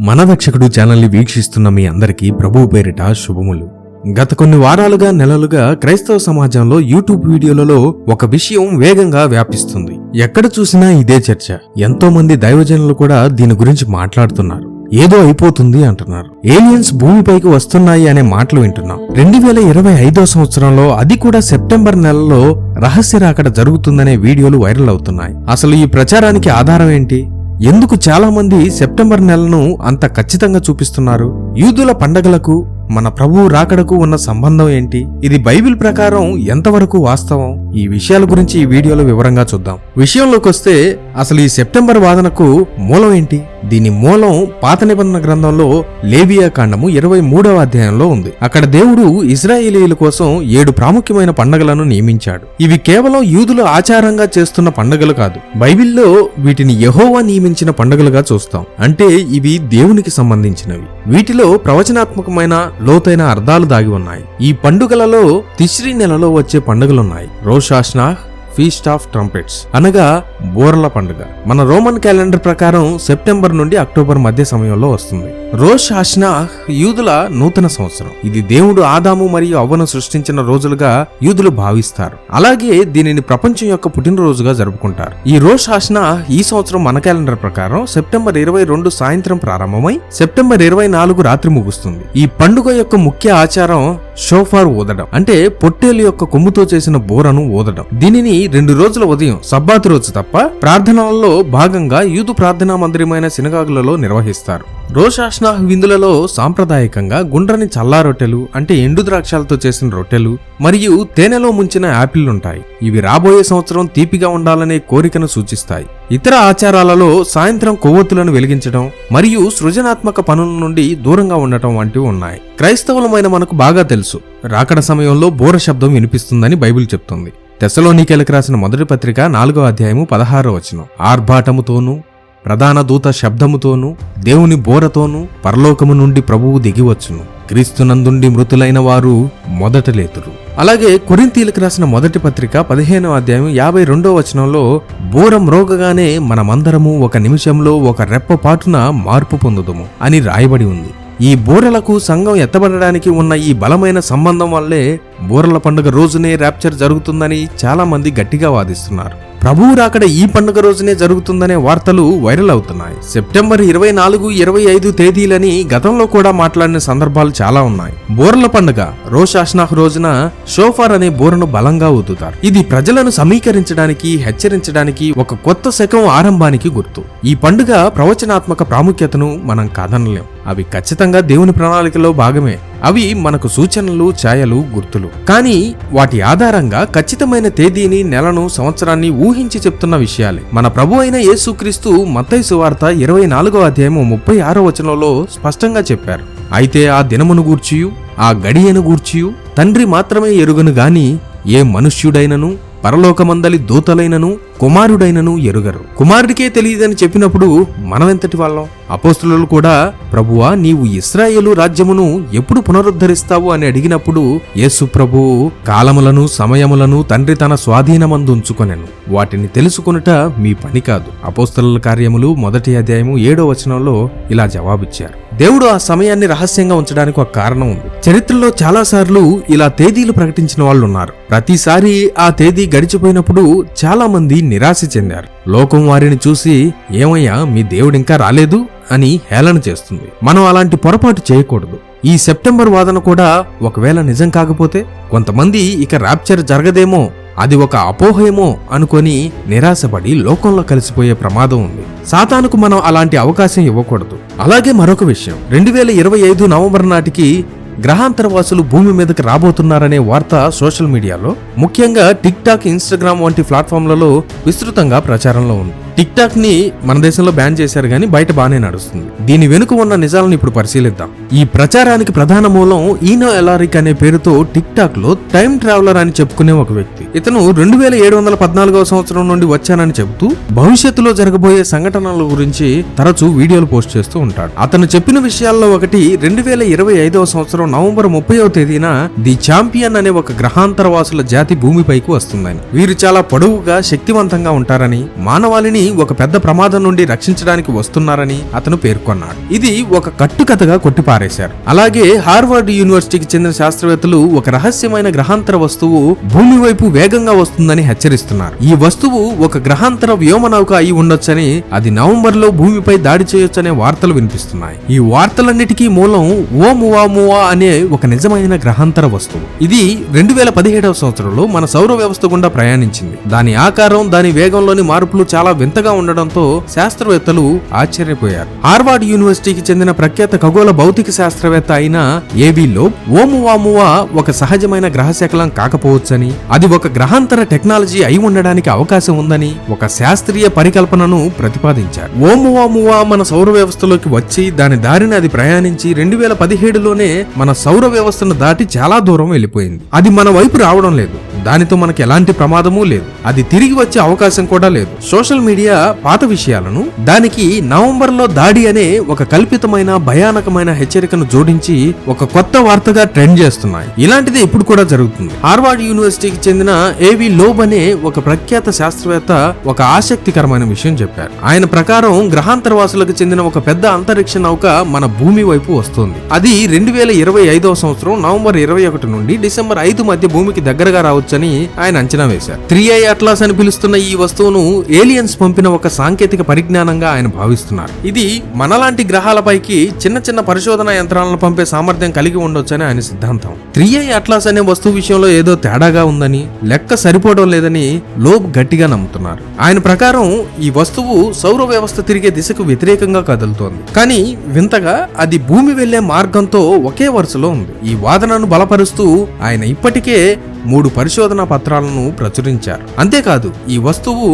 మన రక్షకుడు ఛానల్ని వీక్షిస్తున్న మీ అందరికీ ప్రభువు పేరిట శుభములు. గత కొన్ని వారాలుగా నెలలుగా క్రైస్తవ సమాజంలో యూట్యూబ్ వీడియోలలో ఒక విషయం వేగంగా వ్యాపిస్తుంది. ఎక్కడ చూసినా ఇదే చర్చ. ఎంతో మంది దైవజనులు కూడా దీని గురించి మాట్లాడుతున్నారు. ఏదో అయిపోతుంది అంటున్నారు. ఏలియన్స్ భూమిపైకి వస్తున్నాయి అనే మాటలు వింటున్నాం. రెండు వేల ఇరవై ఐదో సంవత్సరంలో అది కూడా సెప్టెంబర్ నెలలో రహస్య రాకడ జరుగుతుందనే వీడియోలు వైరల్ అవుతున్నాయి. అసలు ఈ ప్రచారానికి ఆధారం ఏంటి? ఎందుకు చాలామంది సెప్టెంబర్ నెలను అంత ఖచ్చితంగా చూపిస్తున్నారు? యూదుల పండగలకు మన ప్రభువు రాకడకు ఉన్న సంబంధం ఏంటి? ఇది బైబిల్ ప్రకారం ఎంతవరకు వాస్తవం? ఈ విషయాల గురించి ఈ వీడియోలో వివరంగా చూద్దాం. విషయంలోకి వస్తే అసలు ఈ సెప్టెంబర్ వాదనకు మూలం ఏంటి? దీని మూలం పాత నిబంధన గ్రంథంలో లేవియా కాండము ఇరవై మూడవ అధ్యాయంలో ఉంది. అక్కడ దేవుడు ఇజ్రాయేలీల కోసం ఏడు ప్రాముఖ్యమైన పండగలను నియమించాడు. ఇవి కేవలం యూదులు ఆచారంగా చేస్తున్న పండగలు కాదు. బైబిల్లో వీటిని యహోవా నియమించిన పండగలుగా చూస్తాం. అంటే ఇవి దేవునికి సంబంధించినవి. వీటిలో ప్రవచనాత్మకమైన లోతైన అర్థాలు దాగి ఉన్నాయి. ఈ పండుగలలో తిశ్రీ నెలలో వచ్చే పండుగలున్నాయి. Rosh Hashanah feast of trumpets అనగా బోర్ల పండుగ. మన రోమన్ క్యాలెండర్ ప్రకారం సెప్టెంబర్ నుండి అక్టోబర్ మధ్య సమయంలో వస్తుంది. రోష్ హాష్నా యూదుల నూతన సంవత్సరం. ఇది దేవుడు ఆదాము మరియు అవ్వను సృష్టించిన రోజులుగా యూదులు భావిస్తారు. అలాగే దీనిని ప్రపంచం యొక్క పుట్టినరోజుగా జరుపుకుంటారు. ఈ రోష్ హాష్నా ఈ సంవత్సరం మన క్యాలెండర్ ప్రకారం సెప్టెంబర్ ఇరవై రెండు సాయంత్రం ప్రారంభమై సెప్టెంబర్ ఇరవై నాలుగు రాత్రి ముగుస్తుంది. ఈ పండుగ యొక్క ముఖ్య ఆచారం షోఫార్ ఊదడం. అంటే పొట్టేలు యొక్క కొమ్ముతో చేసిన బోరను ఊదడం. దీనిని రెండు రోజుల ఉదయం సబ్బాతు రోజు తప్ప ప్రార్థనలలో భాగంగా యూదు ప్రార్థనా మందిరమైన సినగాగులలో నిర్వహిస్తారు. రోషాష్నాహ్ విందులలో సాంప్రదాయకంగా గుండ్రని చల్లా రొట్టెలు అంటే ఎండు ద్రాక్షాలతో చేసిన రొట్టెలు మరియు తేనెలో ముంచిన యాపిళ్ళుంటాయి ఇవి రాబోయే సంవత్సరం తీపిగా ఉండాలనే కోరికను సూచిస్తాయి. ఇతర ఆచారాలలో సాయంత్రం కొవ్వొత్తులను వెలిగించడం మరియు సృజనాత్మక పనుల నుండి దూరంగా ఉండటం వంటివి ఉన్నాయి. క్రైస్తవులమైన మనకు బాగా తెలుసు. రాకడ సమయంలో బోర శబ్దం వినిపిస్తుందని బైబిల్ చెప్తుంది. తెసలోనికేలకు రాసిన మొదటి పత్రిక నాలుగో అధ్యాయము పదహారో వచనం. ఆర్భాటముతోనూ ప్రధాన దూత శబ్దముతోనూ దేవుని బోరతోనూ పరలోకము నుండి ప్రభువు దిగివచ్చును. క్రీస్తునందుండి మృతులైన వారు మొదట లేతురు. అలాగే కొరింతీలకు రాసిన మొదటి పత్రిక పదిహేనవ అధ్యాయం యాభై రెండో వచనంలో బోరం రోగగానే మనమందరము ఒక నిమిషంలో ఒక రెప్ప పాటున మార్పు పొందుదము అని రాయబడి ఉంది. ఈ బూరెలకు సంఘం ఎత్తబడడానికి ఉన్న ఈ బలమైన సంబంధం వల్లే బోరల పండుగ రోజునే ర్యాప్చర్ జరుగుతుందని చాలా మంది గట్టిగా వాదిస్తున్నారు. ప్రభువు రాకడ ఈ పండుగ రోజునే జరుగుతుందనే వార్తలు వైరల్ అవుతున్నాయి. సెప్టెంబర్ ఇరవై నాలుగు ఇరవై ఐదు తేదీలని గతంలో కూడా మాట్లాడిన సందర్భాలు చాలా ఉన్నాయి. బోర్ల పండుగ రోషాష్నాహ్ రోజున షోఫార్ అనే బోరను బలంగా ఊదుతారు. ఇది ప్రజలను సమీకరించడానికి హెచ్చరించడానికి ఒక కొత్త శకం ఆరంభానికి గుర్తు. ఈ పండుగ ప్రవచనాత్మక ప్రాముఖ్యతను మనం కాదనలేం. అవి ఖచ్చితంగా దేవుని ప్రణాళికలో భాగమే. అవి మనకు సూచనలు ఛాయలు గుర్తులు. కానీ వాటి ఆధారంగా ఖచ్చితమైన తేదీని నెలను సంవత్సరాన్ని ఊహించి చెప్తున్న విషయాలే. మన ప్రభు అయిన యేసుక్రీస్తు మత్తయి సువార్త ఇరవై నాలుగో అధ్యాయము ముప్పై ఆరో వచనంలో స్పష్టంగా చెప్పారు. అయితే ఆ దినమును గూర్చియు ఆ గడియను గూర్చియు తండ్రి మాత్రమే ఎరుగను గాని ఏ మనుష్యుడైనను పరలోకమందలి దూతలైనను కుమారుడైనను ఎరుగరు. కుమారుడికే తెలియదని చెప్పినప్పుడు మనమెంతటి వాళ్ళం? అపోస్తులు కూడా ప్రభువా నీవు ఇస్రాయేలు రాజ్యమును ఎప్పుడు పునరుద్ధరిస్తావు అని అడిగినప్పుడు యేసు ప్రభువు కాలములను సమయములను తండ్రి తన స్వాధీనమందుంచుకొనెను. వాటిని తెలుసుకొనుట మీ పని కాదు. అపోస్తల కార్యములు మొదటి అధ్యాయము ఏడో వచనంలో ఇలా జవాబిచ్చారు. దేవుడు ఆ సమయాన్ని రహస్యంగా ఉంచడానికి ఒక కారణం ఉంది. చరిత్రలో చాలాసార్లు ఇలా తేదీలు ప్రకటించిన వాళ్ళు ఉన్నారు ప్రతిసారి ఆ తేదీ గడిచిపోయినప్పుడు చాలా మంది నిరాశ చెందారు. లోకం వారిని చూసి ఏమయ్యా మీ దేవుడు ఇంకా రాలేదు? అని హేళన చేస్తుంది. మనం అలాంటి పొరపాటు చేయకూడదు. ఈ సెప్టెంబర్ వాదన కూడా ఒకవేళ నిజం కాకపోతే కొంతమంది ఇక ర్యాప్చర్ జరగదేమో అది ఒక అపోహేమో అనుకొని నిరాశపడి లోకంలో కలిసిపోయే ప్రమాదం ఉంది. సాతానుకు మనం అలాంటి అవకాశం ఇవ్వకూడదు. అలాగే మరొక విషయం. రెండు వేల ఇరవై ఐదు నవంబర్ నాటికి గ్రహాంతరవాసులు భూమి మీదకి రాబోతున్నారనే వార్త సోషల్ మీడియాలో. ముఖ్యంగా టిక్ టాక్ ఇన్స్టాగ్రామ్ వంటి ప్లాట్ఫామ్లలో విస్తృతంగా ప్రచారంలో ఉంది. టిక్ టాక్ని మన దేశంలో బ్యాన్ చేశారు కానీ బయట బాగానే నడుస్తుంది. దీని వెనుక ఉన్న నిజాలను ఇప్పుడు పరిశీలిద్దాం. ఈ ప్రచారానికి ప్రధాన మూలం ఈనో ఎలారిక్ అనే పేరుతో టిక్ టాక్లో టైం ట్రావెలర్ అని చెప్పుకునే ఒక వ్యక్తి. ఇతను రెండు వేల ఏడు వందల పద్నాలుగవ సంవత్సరం నుండి వచ్చానని చెబుతూ భవిష్యత్తులో జరగబోయే సంఘటనల గురించి తరచూ వీడియోలు పోస్ట్ చేస్తూ ఉంటాడు. అతను చెప్పిన విషయాల్లో ఒకటి రెండు వేల ఇరవై ఐదవ సంవత్సరం నవంబర్ ముప్పైవ తేదీన ది చాంపియన్ అనే ఒక గ్రహాంతరవాసుల జాతి భూమిపైకి వస్తుందని. వీరు చాలా పొడవుగా శక్తివంతంగా ఉంటారని మానవాళిని ఒక పెద్ద ప్రమాదం నుండి రక్షించడానికి వస్తున్నారని అతను పేర్కొన్నాడు. ఇది ఒక కట్టుకథగా కొట్టిపారేశారు. అలాగే హార్వర్డ్ యూనివర్సిటీకి చెందిన శాస్త్రవేత్తలు ఒక రహస్యమైన గ్రహాంతర వస్తువు భూమి వైపు వేగంగా వస్తుందని హెచ్చరిస్తున్నారు. ఈ వస్తువు ఒక గ్రహాంతర వ్యోమనౌక అయి ఉండొచ్చని అది నవంబర్లో భూమిపై దాడి చేయొచ్చనే వార్తలు వినిపిస్తున్నాయి. ఈ వార్తలన్నిటికీ మూలం ఓ మువా మువా అనే ఒక నిజమైన గ్రహాంతర వస్తువు. ఇది రెండు వేల పదిహేడవ సంవత్సరంలో మన సౌర వ్యవస్థ గుండా ప్రయాణించింది. దాని ఆకారం దాని వేగంలోని మార్పులు చాలా వింతగా ఉండడంతో శాస్త్రవేత్తలు ఆశ్చర్యపోయారు. హార్వార్డ్ యూనివర్సిటీకి చెందిన ప్రఖ్యాత ఖగోళ భౌతిక శాస్త్రవేత్త అయిన ఏవి లోబ్ ఓమువామువా ఒక సహజమైన గ్రహశకలం కాకపోవచ్చని అది ఒక గ్రహాంతర టెక్నాలజీ అయి ఉండడానికి అవకాశం ఉందని ఒక శాస్త్రీయ పరికల్పనను ప్రతిపాదించారు. ఓమువామువా మన సౌర వ్యవస్థలోకి వచ్చి దాని దారిని అది ప్రయాణించి రెండు వేల పదిహేడులోనే మన సౌర వ్యవస్థను దాటి చాలా దూరం వెళ్ళిపోయింది. అది మన వైపు రావడం లేదు. దానితో మనకి ఎలాంటి ప్రమాదమూ లేదు. అది తిరిగి వచ్చే అవకాశం కూడా లేదు. సోషల్ మీడియా పాత విషయాలను దానికి నవంబర్లో దాడి అనే ఒక కల్పితమైన భయానకమైన హెచ్చరికను జోడించి ఒక కొత్త వార్తగా ట్రెండ్ చేస్తున్నాయి. ఇలాంటిదే ఇప్పుడు కూడా జరుగుతుంది. హార్వర్డ్ యూనివర్సిటీకి చెందిన ఏవి లోబ్ అనే ఒక ప్రఖ్యాత శాస్త్రవేత్త ఒక ఆసక్తికరమైన విషయం చెప్పారు. ఆయన ప్రకారం గ్రహాంతరవాసులకు చెందిన ఒక పెద్ద అంతరిక్ష నౌక మన భూమి వైపు వస్తుంది. అది రెండు వేల ఇరవై ఐదవ సంవత్సరం నవంబర్ ఇరవై ఒకటి నుండి డిసెంబర్ ఐదు మధ్య భూమికి దగ్గరగా రావచ్చని ఆయన అంచనా వేశారు. త్రీ ఐ అట్లాస్ అని పిలుస్తున్న ఈ వస్తువును ఏలియన్స్ పంపిన ఒక సాంకేతిక పరిజ్ఞానంగా ఆయన భావిస్తున్నారు. ఇది మనలాంటి గ్రహాలపైకి చిన్న చిన్న పరిశోధన యంత్రాలను పంపే సామర్థ్యం కలిగి ఉండొచ్చని ఆయన సిద్ధాంతం. త్రీ ఐ అట్లాస్ అనే వస్తువు విషయంలో ఏదో తేడాగా ఉందని లెక్క సరిపోవడం లేదని లోబ్ గట్టిగా నమ్ముతున్నారు. ఆయన ప్రకారం ఈ వస్తువు సౌర వ్యవస్థ తిరిగే దిశకు వ్యతిరేకంగా కదులుతోంది. కానీ వింతగా అది భూమి వెళ్ళే మార్గంతో ఒకే వరుసలో ఉంది. ఈ వాదనను బలపరుస్తూ ఆయన ఇప్పటికే మూడు పరిశోధన పత్రాలను ప్రచురించారు. అంతేకాదు ఈ వస్తువు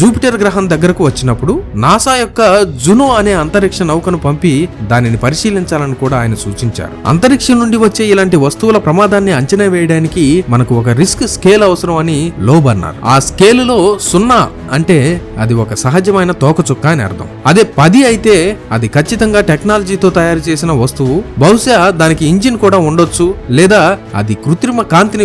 జూపిటర్ గ్రహం దగ్గరకు వచ్చినప్పుడు నాసా యొక్క జునో అనే అంతరిక్ష నౌకను పంపి దానిని పరిశీలించాలని కూడా ఆయన సూచించారు. అంతరిక్షం నుండి వచ్చే ఇలాంటి వస్తువుల ప్రమాదాన్ని అంచనా వేయడానికి మనకు ఒక రిస్క్ స్కేల్ అవసరం అని లోబ్ అన్నారు. ఆ స్కేలులో సున్నా అంటే అది ఒక సహజమైన తోకచుక్క అని అర్థం. అదే పది అయితే అది ఖచ్చితంగా టెక్నాలజీతో తయారు చేసిన వస్తువు. బహుశా దానికి ఇంజిన్ కూడా ఉండొచ్చు లేదా అది కృత్రిమ కాంతిని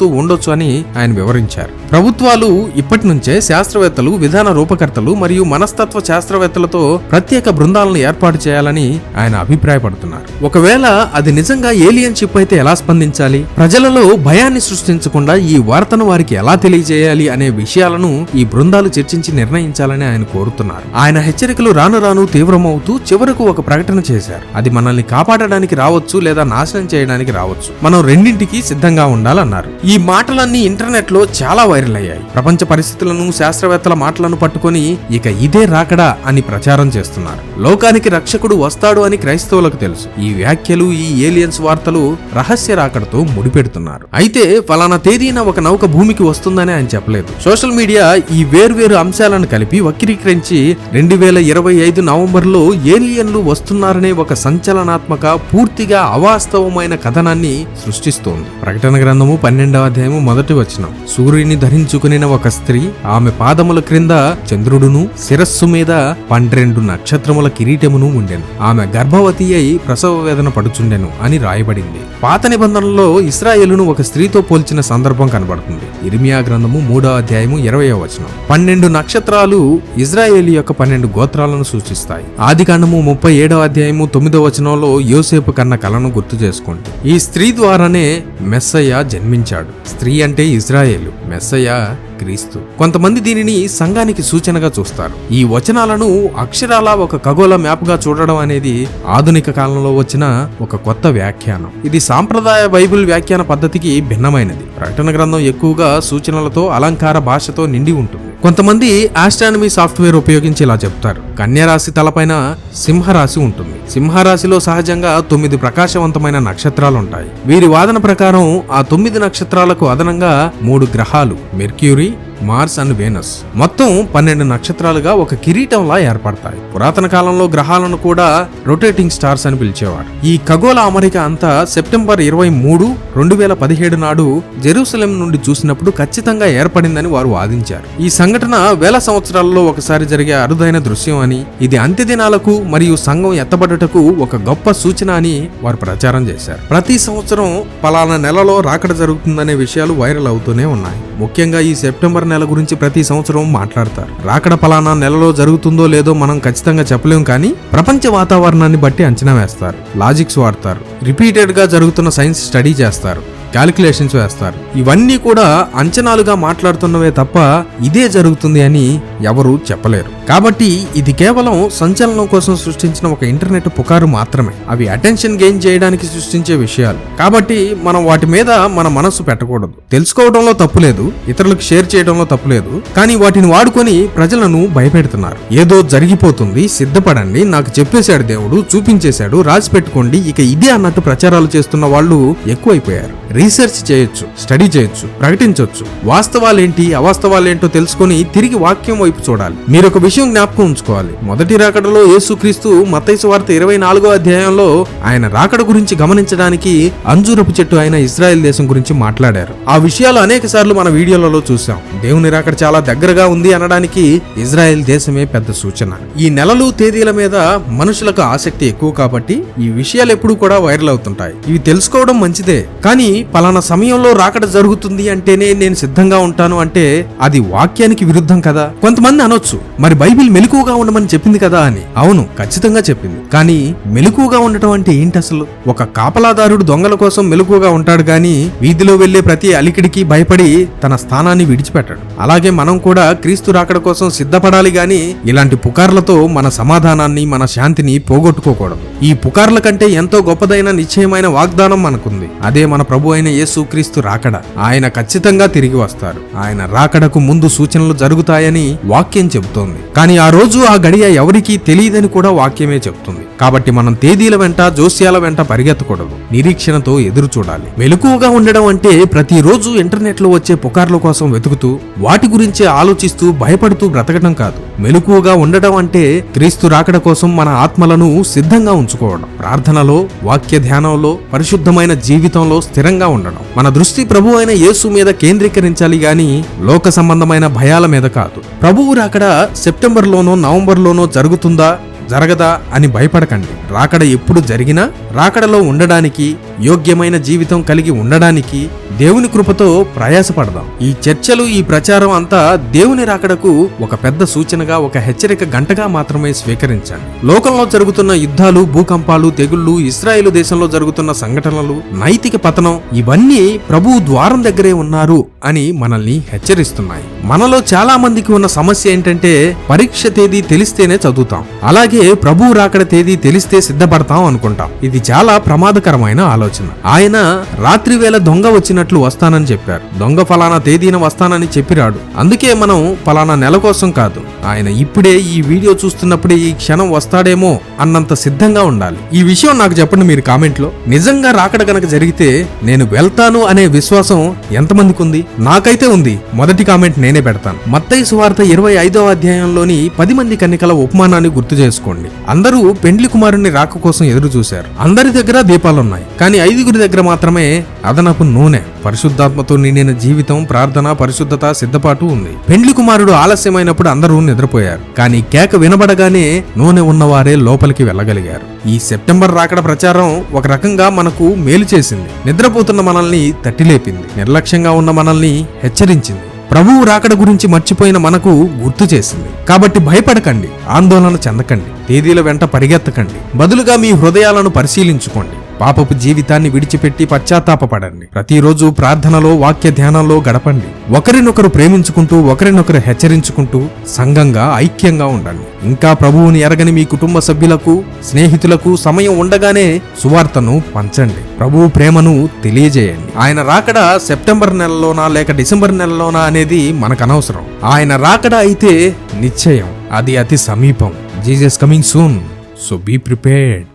వెదజల్లుతూ ఉండొచ్చు అని ఆయన వివరించారు. ప్రభుత్వాలు ఇప్పటి నుంచే శాస్త్రవేత్తలు విధాన రూపకర్తలు మరియు మనస్తత్వ శాస్త్రవేత్తలతో ప్రత్యేక బృందాలను ఏర్పాటు చేయాలని ఆయన అభిప్రాయపడుతున్నారు. ఒకవేళ అది నిజంగా ఏలియన్ షిప్ అయితే ఎలా స్పందించాలి? ప్రజలలో భయాన్ని సృష్టించకుండా ఈ వార్తను వారికి ఎలా తెలియజేయాలి అనే విషయాలను ఈ బృందాలు చర్చించి నిర్ణయించాలని ఆయన కోరుతున్నారు. ఆయన హెచ్చరికలు రాను రాను తీవ్రమవుతూ చివరకు ఒక ప్రకటన చేశారు. అది మనల్ని కాపాడడానికి రావచ్చు లేదా నాశనం చేయడానికి రావచ్చు. మనం రెండింటికి సిద్ధంగా ఉండాలన్నారు. ఈ మాటలన్నీ ఇంటర్నెట్లో చాలా వైరల్ అయ్యాయి ప్రపంచ పరిస్థితులను శాస్త్రవేత్తల మాటలను పట్టుకొని ఇక ఇదే రాకడా అని ప్రచారం చేస్తున్నారు. లోకానికి రక్షకుడు వస్తాడు అని క్రైస్తవులకు తెలుసు. ఈ వ్యాఖ్యలు ఈ ఏలియన్స్ వార్తలు రహస్య రాకడతో ముడిపెడుతున్నారు. అయితే ఫలానా తేదీన ఒక నౌక భూమికి వస్తుందని ఆయన చెప్పలేదు. సోషల్ మీడియా ఈ వేర్వేరు అంశాలను కలిపి వక్రీకరించి రెండు వేల ఇరవై ఐదు నవంబర్లో ఏలియన్లు వస్తున్నారనే ఒక సంచలనాత్మక పూర్తిగా అవాస్తవమైన కథనాన్ని సృష్టిస్తోంది. ప్రకటన గ్రంథము పన్నెండవ అధ్యాయము మొదటి వచనం. సూర్యుని ధరించుకునిన ఒక స్త్రీ ఆమె పాదముల క్రింద చంద్రుడును శిరస్సు మీద పన్నెండు నక్షత్రముల కిరీటమును ఉండెను. ఆమె గర్భవతి అయి ప్రసవ వేదన పడుచుండెను అని రాయబడింది. పాత నిబంధనలో ఇస్రాయేలును ఒక స్త్రీతో పోల్చిన సందర్భం కనబడుతుంది. ఇర్మియా గ్రంథము మూడో అధ్యాయము ఇరవై వచనం. పన్నెండు నక్షత్రాలు ఇజ్రాయేలు యొక్క పన్నెండు గోత్రాలను సూచిస్తాయి. ఆది కాండము ముప్పై ఏడో అధ్యాయము తొమ్మిదో వచనంలో యోసేపు కన్న కలను గుర్తు చేసుకోండి. ఈ స్త్రీ ద్వారానే మెస్సయ్య జన్మించాడు. స్త్రీ అంటే ఇజ్రాయేలు. మెస్సయ్య క్రీస్తు. కొంతమంది దీనిని సంఘానికి సూచనగా చూస్తారు. ఈ వచనాలను అక్షరాల ఒక ఖగోళ మ్యాప్గా చూడడం అనేది ఆధునిక కాలంలో వచ్చిన ఒక కొత్త వ్యాఖ్యానం. ఇది సాంప్రదాయ బైబిల్ వ్యాఖ్యాన పద్ధతికి భిన్నమైనది. ప్రకటన గ్రంథం ఎక్కువగా సూచనలతో అలంకార భాషతో నిండి ఉంటుంది. కొంతమంది ఆస్ట్రానమీ సాఫ్ట్వేర్ ఉపయోగించి ఇలా చెప్తారు. కన్యరాశి తలపైన సింహరాశి ఉంటుంది. సింహరాశిలో సహజంగా తొమ్మిది ప్రకాశవంతమైన నక్షత్రాలు ఉంటాయి వీరి వాదన ప్రకారం ఆ తొమ్మిది నక్షత్రాలకు అదనంగా మూడు గ్రహాలు మెర్క్యూరీ మార్స్ అండ్ వేనస్ మొత్తం పన్నెండు నక్షత్రాలుగా ఒక కిరీటంలా ఏర్పడతాయి. పురాతన కాలంలో గ్రహాలను కూడా రొటేటింగ్ స్టార్స్ అని పిలిచేవారు. ఈ ఖగోళ అమరిక అంతా సెప్టెంబర్ ఇరవై మూడు రెండు వేల పదిహేడు నాడు జెరూసలేం నుండి చూసినప్పుడు ఖచ్చితంగా ఏర్పడిందని వారు వాదించారు. ఈ సంఘటన వేల సంవత్సరాలలో ఒకసారి జరిగే అరుదైన దృశ్యం అని ఇది అంత్యదినాలకు మరియు సంఘం ఎత్తబడుటకు ఒక గొప్ప సూచన అని వారు ప్రచారం చేశారు. ప్రతి సంవత్సరం పలానా నెలలో రాకడ జరుగుతుందనే విషయాలు వైరల్ అవుతూనే ఉన్నాయి. ముఖ్యంగా ఈ సెప్టెంబర్ నెల గురించి ప్రతి సంవత్సరం మాట్లాడతారు. రాకడ పలానా నెలలో జరుగుతుందో లేదో మనం ఖచ్చితంగా చెప్పలేం కానీ ప్రపంచ వాతావరణాన్ని బట్టి అంచనా వేస్తారు. లాజిక్స్ వాడతారు. రిపీటెడ్గా జరుగుతున్న సైన్స్ స్టడీ చేస్తారు. క్యాలిక్యులేషన్స్ వేస్తారు. ఇవన్నీ కూడా అంచనాలుగా మాట్లాడుతున్నవే తప్ప ఇదే జరుగుతుంది అని ఎవరు చెప్పలేరు. కాబట్టి ఇది కేవలం సంచలనం కోసం సృష్టించిన ఒక ఇంటర్నెట్ పుకారు మాత్రమే. అవి అటెన్షన్ గెయిన్ చేయడానికి సృష్టించే విషయాలు. కాబట్టి మనం వాటి మీద మన మనస్సు పెట్టకూడదు. తెలుసుకోవడంలో తప్పులేదు ఇతరులకు షేర్ చేయడంలో తప్పులేదు కానీ వాటిని వాడుకొని ప్రజలను భయపెడుతున్నారు. ఏదో జరిగిపోతుంది సిద్ధపడండి నాకు చెప్పేశాడు దేవుడు చూపించేశాడు రాసి పెట్టుకోండి ఇక ఇదే అన్నట్టు ప్రచారాలు చేస్తున్న వాళ్ళు ఎక్కువైపోయారు. రీసెర్చ్ చేయొచ్చు స్టడీ చేయొచ్చు ప్రకటించవచ్చు వాస్తవాలేంటి అవాస్తవాలేంటో తెలుసుకొని తిరిగి వాక్యం వైపు చూడాలి. మీరు ఒక విషయం జ్ఞాపకం ఉంచుకోవాలి. మొదటి రాకడలో యేసుక్రీస్తు మత్తైసు వార్త ఇరవై నాలుగో అధ్యాయంలో ఆయన రాకడ గురించి గమనించడానికి అంజూరపు చెట్టు అయిన ఇజ్రాయెల్ దేశం గురించి మాట్లాడారు. ఆ విషయాలు అనేక సార్లు మన వీడియోలలో చూసాం దేవుని రాకడ చాలా దగ్గరగా ఉంది అనడానికి ఇజ్రాయెల్ దేశమే పెద్ద సూచన. ఈ నెలలు తేదీల మీద మనుషులకు ఆసక్తి ఎక్కువ కాబట్టి ఈ విషయాలు ఎప్పుడూ కూడా వైరల్ అవుతుంటాయి. ఇవి తెలుసుకోవడం మంచిదే. కానీ పలానా సమయంలో రాకడ జరుగుతుంది అంటేనే నేను సిద్ధంగా ఉంటాను అంటే అది వాక్యానికి విరుద్ధం కదా. కొంతమంది అనొచ్చు మరి బైబిల్ మెలకువగా ఉండమని చెప్పింది కదా అని. అవును ఖచ్చితంగా చెప్పింది. కానీ మెలకువగా ఉండటం అంటే ఏంటి అసలు ఒక కాపలాదారుడు దొంగల కోసం మెలకువగా ఉంటాడు గాని వీధిలో వెళ్ళే ప్రతి అలికిడికి భయపడి తన స్థానాన్ని విడిచిపెట్టాడు. అలాగే మనం కూడా క్రీస్తు రాకడ కోసం సిద్ధపడాలి గాని ఇలాంటి పుకార్లతో మన సమాధానాన్ని మన శాంతిని పోగొట్టుకోకూడదు. ఈ పుకార్ల కంటే ఎంతో గొప్పదైన నిశ్చయమైన వాగ్దానం మనకుంది. అదే మన ప్రభు ప్రభువైన యేసుక్రీస్తు రాకడ ఆయన ఖచ్చితంగా తిరిగి వస్తారు. ఆయన రాకడకు ముందు సూచనలు జరుగుతాయని వాక్యం చెబుతోంది. కానీ ఆ రోజు ఆ గడియ ఎవరికీ తెలియదని కూడా వాక్యమే చెబుతుంది. కాబట్టి మనం తేదీల వెంట జోస్యాల వెంట పరిగెత్తకూడదు. నిరీక్షణతో ఎదురు చూడాలి. మెలకువగా ఉండడం అంటే ప్రతిరోజు ఇంటర్నెట్లో వచ్చే పుకార్ల కోసం వెతుకుతూ వాటి గురించి ఆలోచిస్తూ భయపడుతూ బ్రతకడం కాదు. మెలకువగా ఉండటం అంటే క్రీస్తు రాకడ కోసం మన ఆత్మలను సిద్ధంగా ఉంచుకోవడం. ప్రార్థనలో వాక్య ధ్యానంలో పరిశుద్ధమైన జీవితంలో స్థిరంగా ఉండడం. మన దృష్టి ప్రభు అయిన యేసు మీద కేంద్రీకరించాలి గాని లోక సంబంధమైన భయాల మీద కాదు. ప్రభువు రాకడ సెప్టెంబర్లోనో నవంబర్లోనో జరుగుతుందా జరగదా అని భయపడకండి. రాకడ ఎప్పుడు జరిగినా రాకడలో ఉండడానికి యోగ్యమైన జీవితం కలిగి ఉండడానికి దేవుని కృపతో ప్రయాసపడదాం. ఈ చర్చలు ఈ ప్రచారం అంతా దేవుని రాకడకు ఒక పెద్ద సూచనగా ఒక హెచ్చరిక గంటగా మాత్రమే స్వీకరించండి. లోకంలో జరుగుతున్న యుద్ధాలు భూకంపాలు తెగుళ్ళు ఇస్రాయేల్ దేశంలో జరుగుతున్న సంఘటనలు నైతిక పతనం ఇవన్నీ ప్రభువు ద్వారం దగ్గరే ఉన్నారు అని మనల్ని హెచ్చరిస్తున్నాయి. మనలో చాలా మందికి ఉన్న సమస్య ఏంటంటే పరీక్ష తేదీ తెలిస్తేనే చదువుతాం. అలాగే ప్రభు రాకడ తేదీ తెలిస్తే సిద్ధపడతాం అనుకుంటాం. ఇది చాలా ప్రమాదకరమైన ఆలోచన. ఆయన రాత్రి వేళ దొంగ వచ్చినట్లు వస్తానని చెప్పారు. దొంగ ఫలానా తేదీన వస్తానని చెప్పిరాడు. అందుకే మనం ఫలానా నెల కోసం కాదు. ఆయన ఇప్పుడే ఈ వీడియో చూస్తున్నప్పుడే ఈ క్షణం వస్తాడేమో అన్నంత సిద్ధంగా ఉండాలి. ఈ విషయం నాకు చెప్పండి మీరు కామెంట్లో. నిజంగా రాకడ గనక జరిగితే నేను వెళ్తాను అనే విశ్వాసం ఎంతమందికి ఉంది నాకైతే ఉంది. మొదటి కామెంట్ నేనే పెడతాను. మత్తయి సువార్త ఇరవై ఐదో అధ్యాయంలోని పది మంది కన్నికల ఉపమానాన్ని గుర్తు చేసుకోండి. అందరూ పెండ్లి కుమారుని రాక కోసం ఎదురు చూశారు అందరి దగ్గర దీపాలున్నాయి. కానీ ఐదుగురి దగ్గర మాత్రమే అదనపు నూనె పరిశుద్ధాత్మతో నిండిన జీవితం ప్రార్థన పరిశుద్ధత సిద్ధపాటు ఉంది. పెండ్లి కుమారుడు ఆలస్యమైనప్పుడు అందరూ నిద్రపోయారు. కానీ కేక వినబడగానే నూనె ఉన్నవారే లోపలికి వెళ్ళగలిగారు. ఈ సెప్టెంబర్ రాకడ ప్రచారం ఒక రకంగా మనకు మేలు చేసింది. నిద్రపోతున్న మనల్ని తట్టిలేపింది. నిర్లక్ష్యంగా ఉన్న మనల్ని హెచ్చరించింది. ప్రభువు రాకడ గురించి మర్చిపోయిన మనకు గుర్తు చేసింది. కాబట్టి భయపడకండి ఆందోళన చెందకండి తేదీల వెంట పరిగెత్తకండి. బదులుగా మీ హృదయాలను పరిశీలించుకోండి. పాపపు జీవితాన్ని విడిచిపెట్టి పశ్చాత్తాపపడండి. ప్రతిరోజు ప్రార్థనలో వాక్య ధ్యానంలో గడపండి. ఒకరినొకరు ప్రేమించుకుంటూ ఒకరినొకరు హెచ్చరించుకుంటూ సంఘంగా ఐక్యంగా ఉండండి. ఇంకా ప్రభువుని ఎరగని మీ కుటుంబ సభ్యులకు స్నేహితులకు సమయం ఉండగానే సువార్తను పంచండి. ప్రభువు ప్రేమను తెలియజేయండి. ఆయన రాకడ సెప్టెంబర్ నెలలోనా లేక డిసెంబర్ నెలలోనా అనేది మనకు అనవసరం ఆయన రాకడ అయితే నిశ్చయం. అది అతి సమీపం. Jesus coming soon. So be prepared.